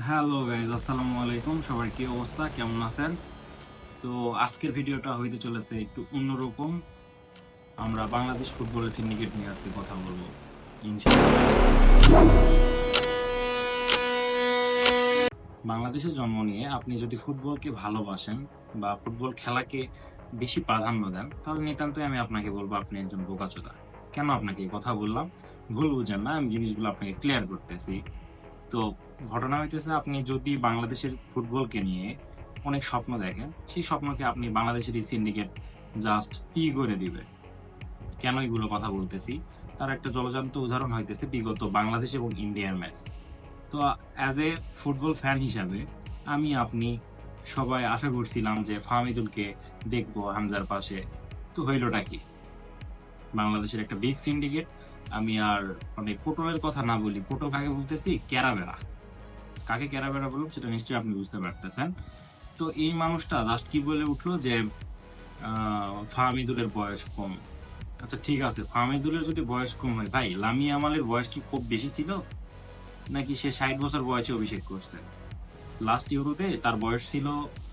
Hello guys আসসালামু আলাইকুম। সবার কি অবস্থা? কেমন আছেন? তো আজকের ভিডিওটা হইতে চলেছে একটু অন্যরকম। আমরা বাংলাদেশ ফুটবলের সিন্ডিকেট নিয়ে আজকে কথা বলব বাংলাদেশে জন্ম নিয়ে আপনি যদি ফুটবলকে ভালোবাসেন বা ফুটবল খেলাকে বেশি প্রাধান্য দেন, তাহলে নিতান্তই আমি আপনাকে বলব আপনি একজন বোকাচোদা। কেন আপনাকে কথা বললাম? ভুল বুঝেন না, আমি জিনিসগুলো আপনাকে ক্লিয়ার করতেছি। তো ঘটনা হইতেছে আপনি যদি বাংলাদেশের ফুটবলকে নিয়ে অনেক স্বপ্ন দেখেন, সেই স্বপ্নকে আপনি বাংলাদেশের এই সিন্ডিকেট জাস্ট ই করে দিবে। কেন এগুলো কথা বলতেছি? তার একটা জলজান্ত উদাহরণ হইতেছে বিগত বাংলাদেশ এবং ইন্ডিয়ার ম্যাচ তো অ্যাজ এ ফুটবল ফ্যান হিসাবে, আমি, আপনি সবাই আশা করছিলাম যে ফাহমিদুলকে দেখব হামজার পাশে। তো হইলটা কি? বাংলাদেশের একটা বিগ সিন্ডিকেট আমি আর মানে পটলের কথা না বলি পটল কাকে বলতেছি, ক্যারাবেরা। কাকে ক্যারাবেরা বললাম সেটা নিশ্চয়ই আপনি বুঝতে পারতেছেন। তো এই মানুষটা লাস্ট কি বলে উঠল যে ফাহমিদুলের বয়স কম। আচ্ছা ঠিক আছে, ফাহমিদুলের যদি বয়স কম হয়, ভাই, লামি আমালের বয়স কি খুব বেশি ছিল? নাকি সে ষাট বছর বয়সে অভিষেক করছে? লাস্ট ইউরোতে তার বয়স ছিল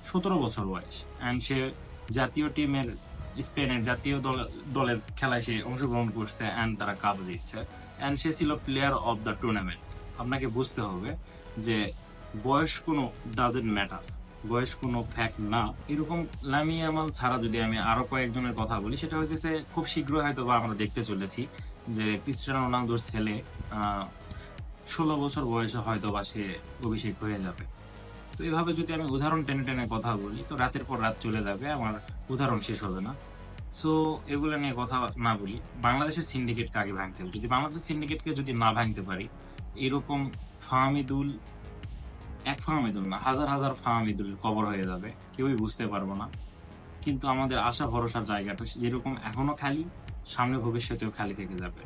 সতেরো বছর বয়স। অ্যান্ড সে জাতীয় টিমের স্পেনের জাতীয় দল- দলের খেলায় সে অংশগ্রহণ করছে অ্যান্ড তারা কাপ জিতছে। অ্যান্ড সে ছিল প্লেয়ার অফ দ্য টুর্নামেন্ট আপনাকে বুঝতে হবে যে বয়স কোনো ডাজেন্ট ম্যাটার বয়স কোনো ফ্যাক্ট না। এরকম লামি আমাল ছাড়া যদি আমি আরও কয়েকজনের কথা বলি, সেটা হইতেছে খুব শীঘ্রই হয়তো বা আমরা দেখতে চলেছি যে ক্রিস্টিয়ানো রোনালদোর ছেলে ষোলো বছর বয়সে হয়তো বা সে অভিষেক হয়ে যাবে। তো এভাবে যদি আমি উদাহরণ টেনে টেনে কথা বলি, তো রাতের পর রাত চলে যাবে, আমার উদাহরণ শেষ হবে না। সো এগুলো নিয়ে কথা না বলি। বাংলাদেশের সিন্ডিকেট কাকে ভাঙতে হবে যদি বাংলাদেশের সিন্ডিকেটকে যদি না ভাঙতে পারি, এরকম ফাহামিদুল, এক ফাহামিদুল না, হাজার হাজার ফাহামিদুল কবর হয়ে যাবে। কেউই বুঝতে পারব না। কিন্তু আমাদের আশা, ভরসার জায়গাটা যেরকম এখনও খালি, সামনে ভবিষ্যতেও খালি থেকে যাবে।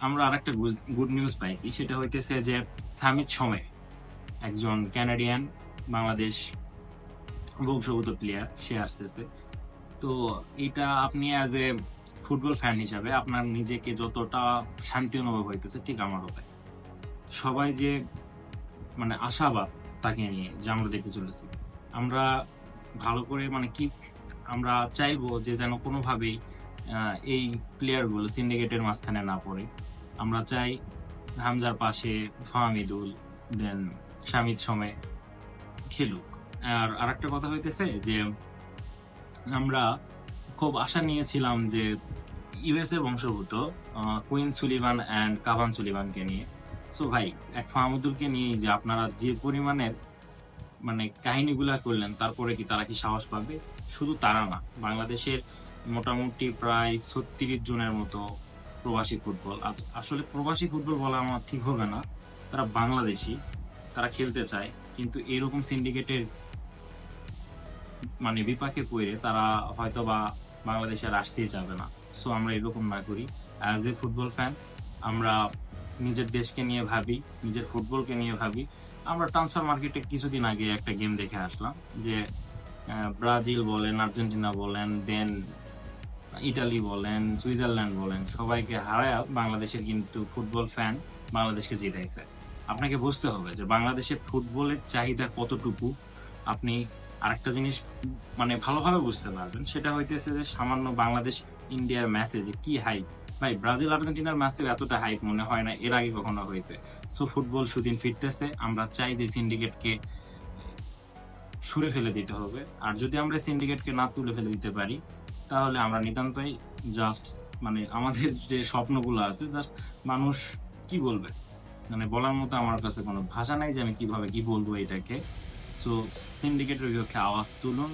আমরা আরেকটা গুড নিউজ পাইছি। সেটা হইতেছে যে সামিত সময় একজন ক্যানাডিয়ান বাংলাদেশ বংশগত প্লেয়ার সে আসতেছে। তো এটা আপনি অ্যাজ এ ফুটবল ফ্যান হিসাবে আপনার নিজেকে যতটা শান্তি অনুভব হইতেছে ঠিক আমারও তাই সবাই যে মানে আশাবাদ তাকে নিয়ে যে আমরা দেখতে চলেছি। আমরা ভালো করে মানে কি আমরা চাইব যে যেন কোনোভাবেই এই প্লেয়ারগুলো সিন্ডিকেটের মাঝখানে না পড়ে। আমরা চাই হামজার পাশে ফাহামিদুল দেন শামিদ সমে খেলুক। আর আরেকটা কথা হইতেছে যে আমরা খুব আশা নিয়েছিলাম যে ইউএসএ বংশভূত কুইন সুলিভান অ্যান্ড কাভান সুলিভানকে নিয়ে। সো ভাই, এক ফাহমুদুলকে নিয়ে যে আপনারা যে পরিমাণের মানে কাহিনীগুলা করলেন, তারপরে কি তারা কি সাহস পাবে? শুধু তারা না, বাংলাদেশের মোটামুটি প্রায় ছত্রিশ জনের মতো প্রবাসী ফুটবল। আসলে প্রবাসী ফুটবল বলা আমার ঠিক হবে না। তারা বাংলাদেশি, তারা খেলতে চায়, কিন্তু এরকম সিন্ডিকেটের মানে বিপাকে পড়ে তারা হয়তো বা বাংলাদেশে আর আসতেই যাবে না। সো আমরা এরকম না করি। অ্যাজ এ ফুটবল ফ্যান আমরা নিজের দেশকে নিয়ে ভাবি, নিজের ফুটবলকে নিয়ে ভাবি। আমরা ট্রান্সফার মার্কেটে কিছুদিন আগে একটা গেম দেখে আসলাম যে ব্রাজিল বলেন, আর্জেন্টিনা বলেন, দেন ইটালি বলেন, সুইজারল্যান্ড বলেন, সবাইকে হারায় বাংলাদেশের কিন্তু ফুটবল ফ্যান বাংলাদেশকে জিতাইছে। আপনাকে বুঝতে হবে যে, বাংলাদেশের ফুটবলের চাহিদা কতটুকু? আপনি আরেকটা জিনিস মানে ভালোভাবে বুঝতে পারবেন, সেটা হইতেছে যে সামান্য বাংলাদেশ ইন্ডিয়ার ম্যাচে যে কি হাইপ ভাই, ব্রাজিল আর্জেন্টিনার ম্যাচে এতটা হাইপ মনে হয় না, এর আগে কখনো হয়েছে। সো ফুটবল সুদিন ফিরতেছে, আমরা চাই যে সিন্ডিকেটকে ছুঁড়ে ফেলে দিতে হবে। আর যদি আমরা সিন্ডিকেটকে না তুলে ফেলে দিতে পারি, তাহলে আমরা নিতান্তই জাস্ট মানে আমাদের যে স্বপ্নগুলো আছে জাস্ট মানুষ কি বলবে? মানে বলার মতো আমার কাছে কোনো ভাষা নাই যে আমি কীভাবে কি বলব এটাকে। সো সিন্ডিকেটের বিপক্ষে আওয়াজ তুলুন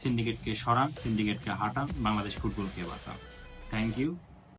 সিন্ডিকেটকে সরান সিন্ডিকেটকে হাঁটান বাংলাদেশ ফুটবলকে বাঁচান। Thank you